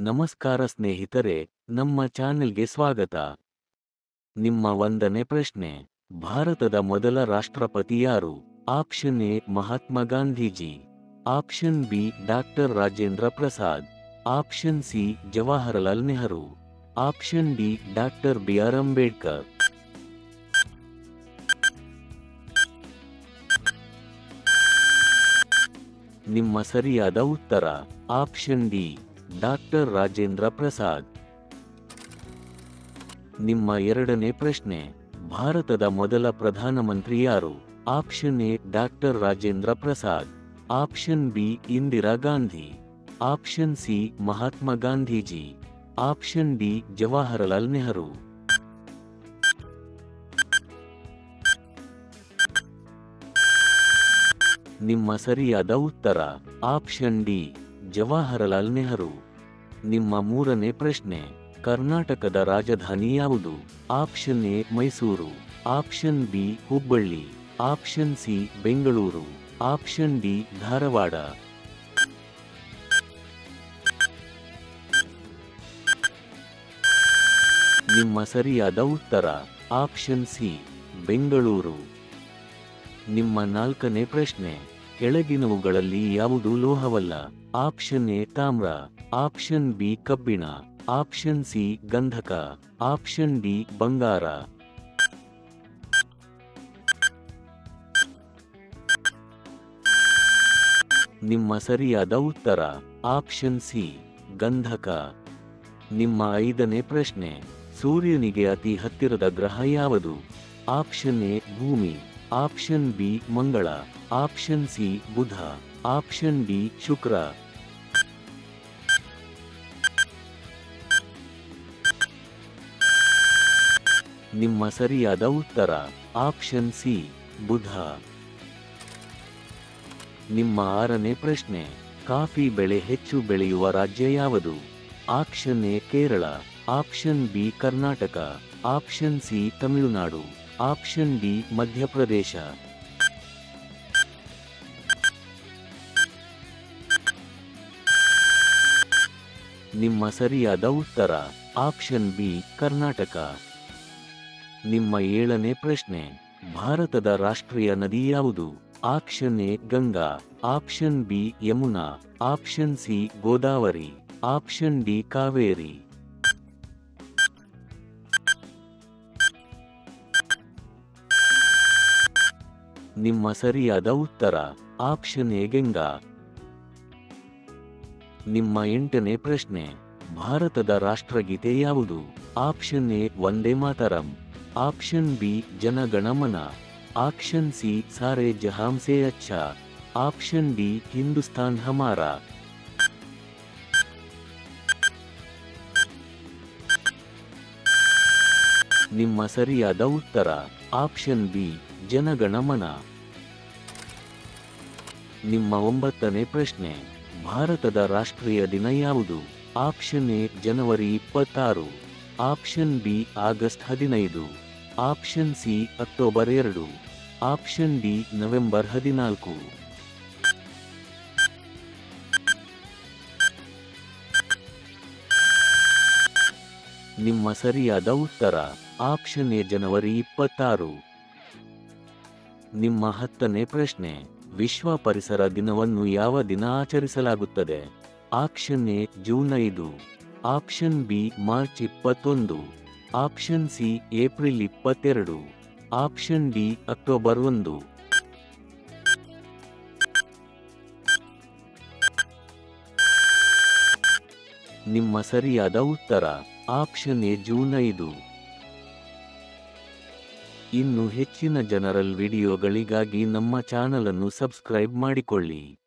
ನಮಸ್ಕಾರ ಸ್ನೇಹಿತರೆ, ನಮ್ಮ ಚಾನೆಲ್ಗೆ ಸ್ವಾಗತ. ನಿಮ್ಮ ಒಂದನೇ ಪ್ರಶ್ನೆ, ಭಾರತದ ಮೊದಲ ರಾಷ್ಟ್ರಪತಿ ಯಾರು? Option A, Mahatma Gandhiji. Option B, doctor Rajendra Prasad. Option C, Jawaharlal Nehru. Option D, doctor B R Ambedkar. ನಿಮ್ಮ ಸರಿಯಾದ ಉತ್ತರ, option D. Doctor Rajendra Prasad. ನಿಮ್ಮ ಎರಡನೇ ಪ್ರಶ್ನೆ, ಭಾರತದ ಮೊದಲ ಪ್ರಧಾನಮಂತ್ರಿ ಯಾರು option A doctor Rajendra Prasad, option B Indira Gandhi, option C Mahatma Gandhiji, option D Jawaharlal Nehru. ನಿಮ್ಮ ಸರಿಯಾದ ಉತ್ತರ, ಆಪ್ಷನ್ ಡಿ ಜವಾಹರಲಾಲ್ ನೆಹರು. ನಿಮ್ಮ ಮೂರನೇ ಪ್ರಶ್ನೆ. ಕರ್ನಾಟಕದ ರಾಜಧಾನಿ ಯಾವುದು? Option A, Mysuru. Option B, Hubballi. Option C, Bengaluru. Option D, Dharwad. ನಿಮ್ಮ ಸರಿಯಾದ ಉತ್ತರ. Option C, Bengaluru. ನಿಮ್ಮ ನಾಲ್ಕನೇ ಪ್ರಶ್ನೆ. ಕೆಳಗಿನವುಗಳಲ್ಲಿ ಯಾವುದು ಲೋಹವಲ್ಲ? ಆಪ್ಷನ್ ಎ ತಾಮ್ರ, ಆಪ್ಷನ್ ಬಿ ಕಬ್ಬಿಣ, ಆಪ್ಷನ್ ಸಿ ಗಂಧಕ, ಆಪ್ಷನ್ ಡಿ ಬಂಗಾರ. ನಿಮ್ಮ ಸರಿಯಾದ ಉತ್ತರ, ಆಪ್ಷನ್ ಸಿ ಗಂಧಕ. ನಿಮ್ಮ ಐದನೇ ಪ್ರಶ್ನೆ, ಸೂರ್ಯನಿಗೆ ಅತಿ ಹತ್ತಿರದ ಗ್ರಹ ಯಾವುದು? ಆಪ್ಷನ್ ಎ ಭೂಮಿ. ಆಪ್ಷನ್ ಬಿ ಮಂಗಳ, ಆಪ್ಷನ್ ಸಿ ಬುಧ, ಆಪ್ಷನ್ ಡಿ ಶುಕ್ರ. ನಿಮ್ಮ ಸರಿಯಾದ ಉತ್ತರ, ಆಪ್ಷನ್ ಸಿ, ಬುಧ. ನಿಮ್ಮ ಆರನೇ ಪ್ರಶ್ನೆ, ಕಾಫಿ ಬೆಳೆ ಹೆಚ್ಚು ಬೆಳೆಯುವ ರಾಜ್ಯ ಯಾವುದು? Option A Kerala, option B Karnataka, option C Tamil Nadu. Option D, Madhya Pradesh. ನಿಮ್ಮ ಸರಿಯಾದ ಉತ್ತರ, ಆಪ್ಷನ್ ಬಿ, ಕರ್ನಾಟಕ. ನಿಮ್ಮ ಏಳನೇ ಪ್ರಶ್ನೆ, ಭಾರತದ ರಾಷ್ಟ್ರೀಯ ನದಿ ಯಾವುದು? Option A, Ganga. Option B, Yamuna. Option C, Godavari. Option D, Kaveri. ನಿಮ್ಮ ಸರಿಯಾದ ಉತ್ತರ. Option A, Ganga. ನಿಮ್ಮ ಎಂಟನೇ ಪ್ರಶ್ನೆ. ಭಾರತದ ರಾಷ್ಟ್ರಗೀತೆ ಯಾವುದು? Option A, Vande Mataram. Option B, Jana Gana Mana. Option C, Saare Jahan Se Achha. Option D Hindustan Hamara. ನಿಮ್ಮ ಸರಿಯಾದ ಉತ್ತರ. Option B. ಜನಗಣಮನ ನಿಮ್ಮ ಒಂಬತ್ತನೇ ಪ್ರಶ್ನೆ. ಭಾರತದ ರಾಷ್ಟ್ರೀಯ ದಿನ ಯಾವುದು? ಆಪ್ಷನ್ ಎ, ಜನವರಿ ಇಪ್ಪತ್ತಾರು. ಆಪ್ಷನ್ ಬಿ, ಆಗಸ್ಟ್ ಹದಿನೈದು. ಆಪ್ಷನ್ ಸಿ, ಅಕ್ಟೋಬರ್ ಎರಡು. ಆಪ್ಷನ್ ಡಿ, ನವೆಂಬರ್ ಹದಿನಾಲ್ಕು. ನಿಮ್ಮ ಸರಿಯಾದ ಉತ್ತರ. ಆಪ್ಷನ್ ಎ, ಜನವರಿ ಇಪ್ಪತ್ತಾರು. ನಿಮ್ಮ ಹತ್ತನೇ ಪ್ರಶ್ನೆ. ವಿಶ್ವ ಪರಿಸರ ದಿನವನ್ನು ಯಾವ ದಿನ ಆಚರಿಸಲಾಗುತ್ತದೆ? ಆಪ್ಷನ್ ಎ, ಜೂನ್ ಐದು. ಆಪ್ಷನ್ ಬಿ, ಮಾರ್ಚ್ ಇಪ್ಪತ್ತೊಂದು. ಆಪ್ಷನ್ ಸಿ, ಏಪ್ರಿಲ್ ಇಪ್ಪತ್ತೆರಡು. ಆಪ್ಷನ್ ಡಿ, ಅಕ್ಟೋಬರ್ ಒಂದು. ನಿಮ್ಮ ಸರಿಯಾದ ಉತ್ತರ. ಆಪ್ಷನ್ ಎ, ಜೂನ್ ಐದು. ಇನ್ನು ಹೆಚ್ಚಿನ ಜನರಲ್ ವಿಡಿಯೋಗಳಿಗಾಗಿ ನಮ್ಮ ಚಾನಲನ್ನು ಸಬ್ಸ್ಕ್ರೈಬ್ ಮಾಡಿಕೊಳ್ಳಿ.